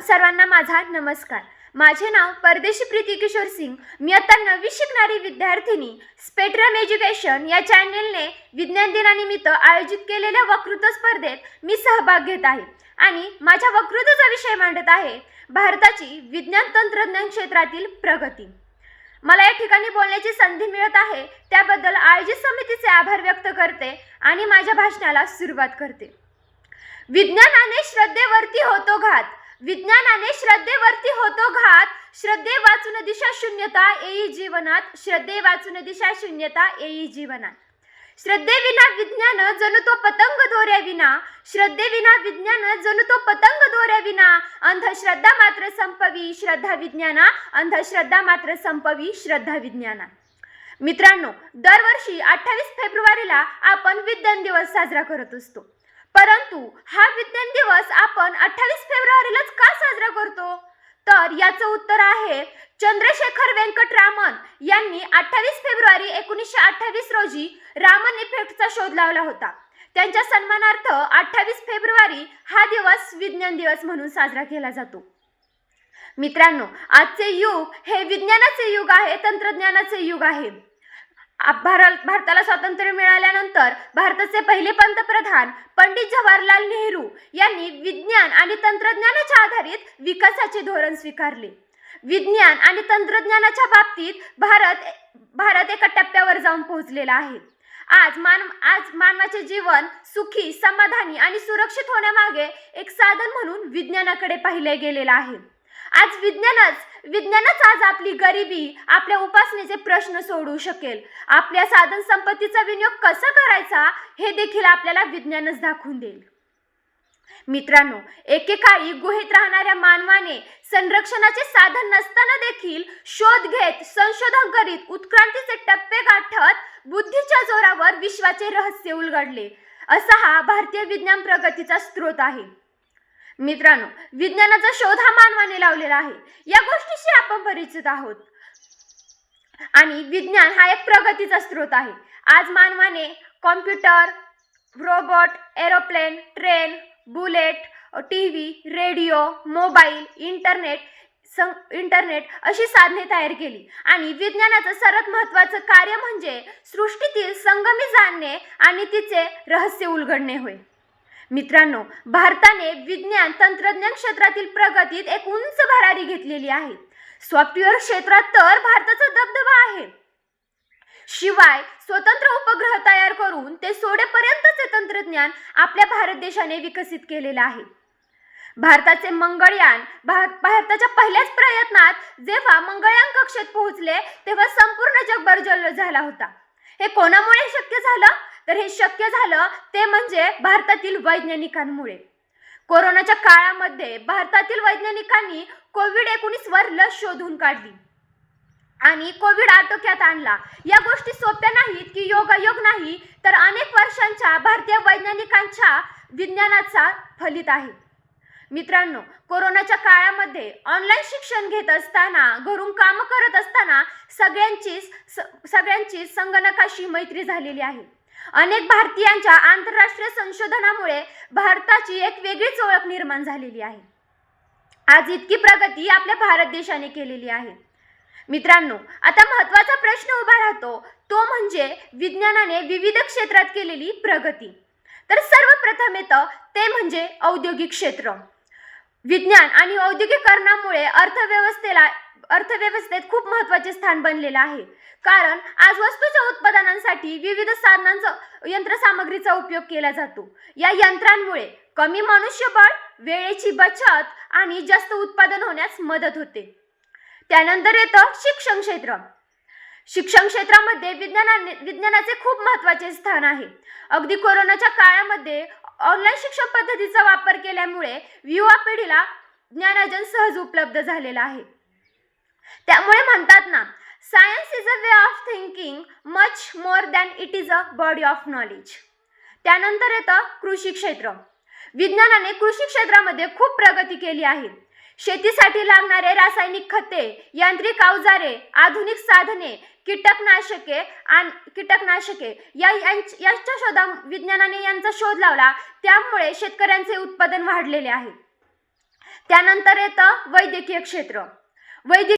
सर्वांना माझा नमस्कार. माझे नाव परदेशी प्रीती किशोर सिंग. मी आता नवी शिकणारी विद्यार्थिनी स्पेट्रम एज्युकेशन या चॅनेलने विज्ञान दिनानिमित्त आयोजित केलेल्या वक्तृत्व स्पर्धेत मी सहभाग घेत आहे आणि माझ्या वक्तृत्वाचा विषय मांडत आहे भारताची विज्ञान तंत्रज्ञान क्षेत्रातील प्रगती. मला या ठिकाणी बोलण्याची संधी मिळत आहे त्याबद्दल आयोजित समितीचे आभार व्यक्त करते आणि माझ्या भाषणाला सुरुवात करते. विज्ञानाने श्रद्धेवर विज्ञानाने श्रद्धेवरती होतो घात. श्रद्धे वाचून दिशा शून्यता येई जीवनात. श्रद्धे वाचून दिशा शून्यता येई जीवनात. श्रद्धेविना विज्ञान जणू तो पतंग दोऱ्या विना. श्रद्धेविना विज्ञान जणू तो पतंग दोऱ्या विना. अंधश्रद्धा मात्र संपवी श्रद्धा विज्ञाना. अंधश्रद्धा मात्र संपवी श्रद्धा विज्ञाना. मित्रांनो दरवर्षी अठ्ठावीस फेब्रुवारीला आपण विज्ञान दिवस साजरा करत असतो. परंतु हा विज्ञान दिवस आपण अठ्ठावीस फेब्रुवारीलाच का साजरा करतो तर याचं उत्तर आहे चंद्रशेखर व्यंकटरामन यांनी अठ्ठावीस फेब्रुवारी एकोणीसशे अठ्ठावीस रोजी रामन इफेक्टचा शोध लावला होता. त्यांच्या सन्मानार्थ अठ्ठावीस फेब्रुवारी हा दिवस विज्ञान दिवस म्हणून साजरा केला जातो. मित्रांनो आजचे युग हे विज्ञानाचे युग आहे तंत्रज्ञानाचे युग आहे. भारत भारताला स्वातंत्र्य मिळाल्यानंतर भारताचे पहिले पंतप्रधान पंडित जवाहरलाल नेहरू यांनी विज्ञान आणि तंत्रज्ञानाच्या आधारित विकासाचे धोरण स्वीकारले. विज्ञान आणि तंत्रज्ञानाच्या बाबतीत भारत भारत एका टप्प्यावर जाऊन पोहोचलेला आहे. आज मान आज मानवाचे जीवन सुखी समाधानी आणि सुरक्षित होण्यामागे एक साधन म्हणून विज्ञानाकडे पाहिले गेलेलं आहे. आज विज्ञानच विज्ञानच आज आपली गरिबी आपल्या उपासनेचे प्रश्न सोडवू शकेल. आपल्या साधन संपत्तीचा विनियोग कसा करायचा हे देखील आपल्याला विज्ञानच दाखवून देईल. मित्रांनो एकेकाळी गुहेत राहणाऱ्या मानवाने संरक्षणाचे साधन नसताना देखील शोध घेत संशोधन करीत उत्क्रांतीचे टप्पे गाठत बुद्धीच्या जोरावर विश्वाचे रहस्य उलगडले. असा हा भारतीय विज्ञान प्रगतीचा स्रोत आहे. मित्रांनो विज्ञानाचा शोध हा मानवाने लावलेला आहे. या गोष्टीशी आपण परिचित आहोत. आणि विज्ञान हा एक प्रगतीचा स्रोत आहे. आज मानवाने computer robot aeroplane train bullet T V radio mobile internet सं इंटरनेट अशी साधने तयार केली. आणि विज्ञानाचं सर्वात महत्त्वाचं कार्य म्हणजे सृष्टीतील संगमी जाणणे आणि तिचे रहस्य उलगडणे होय. मित्रांनो भारताने विज्ञान तंत्रज्ञान क्षेत्रातील प्रगतीत एक उंच भरारी घेतलेली आहे. सॉफ्टवेअर क्षेत्रात तर भारताचा दबदबा आहे. शिवाय स्वतंत्र उपग्रह तयार करून ते सोडेपर्यंतचे तंत्रज्ञान आपल्या भारत देशाने विकसित केलेलं आहे. भारताचे मंगळयान भार- भारताच्या पहिल्याच प्रयत्नात जेव्हा मंगळयान कक्षेत पोहोचले तेव्हा संपूर्ण जगभर जल्ल झाला होता. हे कोणामुळे शक्य झालं? तर हे शक्य झालं ते म्हणजे भारतातील वैज्ञानिकांमुळे. कोरोनाच्या काळामध्ये भारतातील वैज्ञानिकांनी कोविड एकोणीस वर लस शोधून काढली. आणि कोविड आटोक्यात आणला. या गोष्टी सोप्या नाहीत की योगायोग नाही तर अनेक वर्षांच्या भारतीय वैज्ञानिकांच्या विज्ञानाचा फलित आहे. मित्रांनो कोरोनाच्या काळामध्ये ऑनलाईन शिक्षण घेत असताना घरून कामं करत असताना सगळ्यांचीच सगळ्यांची संगणकाशी मैत्री झालेली आहे. अनेक भारतीयांच्या आंतरराष्ट्रीय संशोधनामुळे भारताची एक वेगळीच ओळख निर्माण झालेली आहे. आज इतकी प्रगती आपल्या भारत देशाने केलेली आहे. मित्रांनो आता महत्त्वाचा प्रश्न उभा राहतो तो म्हणजे विज्ञानाने विविध क्षेत्रात केलेली प्रगती. तर सर्वप्रथम येतं ते म्हणजे औद्योगिक क्षेत्र. विज्ञान आणि औद्योगिकरणामुळे अर्थव्यवस्थेला अर्थव्यवस्थेत खूप महत्त्वाचे स्थान बनलेलं आहे. कारण आज वस्तूच्या उत्पादनांसाठी विविध साधनांचा यंत्रसामग्रीचा उपयोग केला जातो. या यंत्रांमुळे कमी मनुष्यबळ वेळेची बचत आणि जास्त उत्पादन होण्यास मदत होते. त्यानंतर येतं शिक्षण क्षेत्र. शिक्षण क्षेत्रामध्ये विज्ञानाने विज्ञानाचे खूप महत्त्वाचे स्थान आहे. अगदी कोरोनाच्या काळामध्ये ऑनलाईन शिक्षण पद्धतीचा वापर केल्यामुळे युवा पिढीला ज्ञानार्जन सहज उपलब्ध झालेलं आहे. त्यामुळे म्हणतात ना science is a way of thinking much more than it is a body of knowledge त्यानंतर येतं कृषी क्षेत्र. विज्ञानाने कृषी क्षेत्रामध्ये खूप प्रगती केली आहे. शेतीसाठी लागणारे रासायनिक खते यांत्रिक अवजारे आधुनिक साधने कीटकनाशके आणि कीटकनाशके या यांच- यांच्या शोधा विज्ञानाने यांचा शोध लावला. त्यामुळे शेतकऱ्यांचे उत्पादन वाढलेले आहे. त्यानंतर येतं वैद्यकीय क्षेत्र. वैद्यकीय